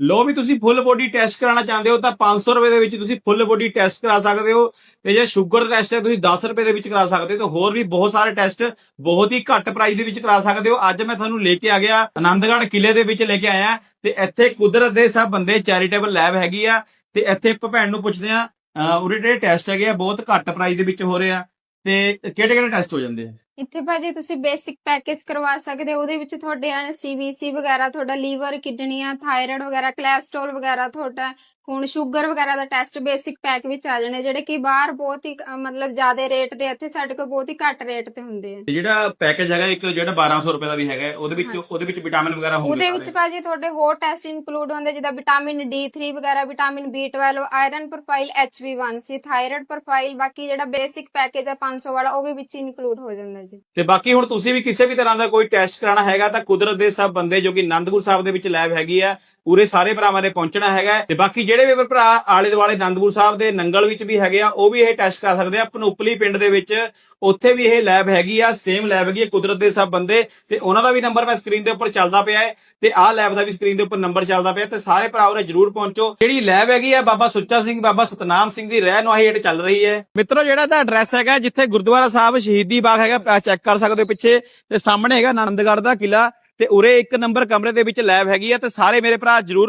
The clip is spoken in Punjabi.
ਲੋ ਵੀ ਤੁਸੀਂ ਫੁੱਲ ਬੋਡੀ ਟੈਸਟ ਕਰਾਉਣਾ ਚਾਹੁੰਦੇ ਹੋ ਤਾਂ 500 ਰੁਪਏ ਦੇ ਵਿੱਚ ਤੁਸੀਂ ਫੁੱਲ ਬੋਡੀ ਟੈਸਟ ਕਰਾ ਸਕਦੇ ਹੋ ਤੇ ਜੇ ਸ਼ੂਗਰ ਦਾ ਟੈਸਟ ਹੈ ਤੁਸੀਂ 10 ਰੁਪਏ ਦੇ ਵਿੱਚ ਕਰਾ ਸਕਦੇ ਹੋ ਤੇ ਹੋਰ ਵੀ ਬਹੁਤ ਸਾਰੇ ਟੈਸਟ ਬਹੁਤ ਹੀ ਘੱਟ ਪ੍ਰਾਈਸ ਦੇ ਵਿੱਚ ਕਰਾ ਸਕਦੇ ਹੋ। ਅੱਜ ਮੈਂ ਤੁਹਾਨੂੰ ਲੈ ਕੇ ਆ ਗਿਆ ਆਨੰਦਗੜ੍ਹ ਕਿਲੇ ਦੇ ਵਿੱਚ ਲੈ ਕੇ ਆਇਆ ਤੇ ਇੱਥੇ ਕੁਦਰਤ ਦੇ ਸਭ ਬੰਦੇ ਚੈਰੀਟੇਬਲ ਲੈਬ ਹੈਗੀ ਆ ਤੇ ਇੱਥੇ ਭੈਣ ਨੂੰ ਪੁੱਛਦੇ ਆ ਉਹਦੇ ਜਿਹੜੇ ਟੈਸਟ ਹੈਗੇ ਆ, ਬਹੁਤ ਘੱਟ ਪ੍ਰਾਈਸ ਦੇ ਵਿੱਚ ਹੋ ਰਹੇ ਆ ਤੇ ਕਿਹੜੇ ਕਿਹੜੇ ਟੈਸਟ ਹੋ ਜਾਂਦੇ ਆ? ਇੱਥੇ ਭਾਜੀ ਤੁਸੀਂ ਬੇਸਿਕ ਪੈਕੇਜ ਕਰਵਾ ਸਕਦੇ ਹੋ ਉਹਦੇ ਵਿੱਚ ਤੁਹਾਡੇ ਆ ਸੀਬੀਸੀ ਵਗੈਰਾ ਤੁਹਾਡਾ ਲੀਵਰ ਕਿਡਨੀਆਂ ਥਾਇਰਾਇਡ ਵਗੈਰਾ ਕੋਲੇਸਟ੍ਰੋਲ ਵਗੈਰਾ ਤੁਹਾਡਾ ਖੂਨ ਸ਼ੂਗਰ ਵਗੈਰਾ ਦਾ ਟੈਸਟ ਬੇਸਿਕ ਪੈਕ ਵਿੱਚ ਆ ਜਾਣੇ ਜਿਹੜੇ ਕਿ ਬਾਹਰ ਬਹੁਤ ਹੀ ਮਤਲਬ ਜ਼ਿਆਦਾ ਰੇਟ ਦੇ ਇੱਥੇ ਸਾਡੇ ਕੋਲ ਬਹੁਤ ਹੀ ਘੱਟ ਰੇਟ ਤੇ ਹੁੰਦੇ ਆ। ਜਿਹੜਾ ਪੈਕੇਜ ਹੈਗਾ ਇੱਕ ਜਿਹੜਾ 1200 ਰੁਪਏ ਦਾ ਵੀ ਹੈਗਾ ਉਹਦੇ ਵਿੱਚ। ਉਹਦੇ ਵਿੱਚ ਵਿਟਾਮਿਨ ਵਗੈਰਾ ਹੋਣਗੇ ਉਹਦੇ ਵਿੱਚ ਭਾਜੀ ਤੁਹਾਡੇ ਹੋਰ ਟੈਸਟ ਇਨਕਲੂਡ ਹੁੰਦੇ ਜਿੱਦਾਂ ਵਿਟਾਮਿਨ D3 ਵਗੈਰਾ vitamin B12 iron profile HB1C thyroid profile ਬਾਕੀ ਜਿਹੜਾ ਬੇਸਿਕ ਪੈਕੇਜ ਆ 500 ਵਾਲਾ ਉਹ ਵੀ ਵਿੱਚ ਇਨਕਲੂਡ ਹੋ ਜਾਂਦਾ ਜੀ। ਤੇ ਬਾਕੀ ਹੁਣ ਤੁਸੀਂ ਵੀ ਕਿਸੇ ਵੀ ਤਰ੍ਹਾਂ ਦਾ ਕੋਈ ਟੈਸਟ ਕਰਾਉਣਾ ਹੈਗਾ ਤਾਂ ਕੁਦਰਤ ਦੇ ਸਭ ਬੰਦੇ ਜੋ ਕਿ ਆਨੰਦਪੁਰ ਸਾਹਿਬ ਦੇ ਵਿੱਚ ਲੈਬ ਹੈਗੀ ਆ, ਪੂਰੇ ਸਾਰੇ ਭਰਾਵਾਂ ਨੇ ਪਹੁੰਚਣਾ ਹੈਗਾ ਤੇ ਬਾਕੀ ਜਿਹੜੇ ਵੀ ਭਰਾ ਆਲੇ ਦੁਆਲੇ ਆਨੰਦਪੁਰ ਸਾਹਿਬ ਦੇ ਨੰਗਲ ਵਿੱਚ ਵੀ ਹੈਗੇ ਆ, ਉਹ ਵੀ ਇਹ ਟੈਸਟ ਕਰਾ ਸਕਦੇ ਆ। ਪਨੂਪਲੀ ਪਿੰਡ ਦੇ ਵਿੱਚ ਉੱਥੇ ਵੀ ਇਹ ਲੈਬ ਹੈਗੀ ਆ ਸੇਮ ਲੈਬ ਹੈਗੀ ਆ, ਕੁਦਰਤ ਦੇ ਸਭ ਬੰਦੇ। ਤੇ ਉਹਨਾਂ ਦਾ ਵੀ ਨੰਬਰ ਮੈਂ ਸਕਰੀਨ ਦੇ ਉੱਪਰ ਚੱਲਦਾ ਪਿਆ ਹੈ। ਤੇ ਆਹ ਲੈਬ ਦਾ ਵੀ ਸਕਰੀਨ ਦੇ ਉੱਪਰ ਨੰਬਰ ਚੱਲਦਾ ਪਿਆ ਤੇ ਸਾਰੇ ਭਰਾ ਉਰੇ ਜਰੂਰ ਪਹੁੰਚੋ। ਜਿਹੜੀ ਲੈਬ ਹੈਗੀ ਆ, ਬਾਬਾ ਸੁੱਚਾ ਸਿੰਘ, ਬਾਬਾ ਸਤਨਾਮ ਸਿੰਘ ਦੀ ਰਹਿਨੁਮਾਈ ਹੇਠ ਚੱਲ ਰਹੀ ਹੈ। ਮਿੱਤਰੋ, ਜਿਹੜਾ ਦਾ ਐਡਰੈਸ ਹੈਗਾ, ਜਿੱਥੇ ਗੁਰਦੁਆਰਾ ਸਾਹਿਬ ਸ਼ਹੀਦੀ ਬਾਗ ਹੈਗਾ ਚੈੱਕ ਕਰ ਸਕਦੇ ਹੋ ਪਿੱਛੇ। ਤੇ ਸਾਹਮਣੇ ਹੈਗਾ ਆਨੰਦਗੜ੍ਹ ਦਾ ਕਿਲਾ ਤੇ ਉਰੇ ਇੱਕ ਨੰਬਰ ਕਮਰੇ ਦੇ ਵਿੱਚ ਲੈਬ ਹੈਗੀ ਆ। ਤੇ ਸਾਰੇ ਮੇਰੇ ਭਰਾ ਜਰੂਰ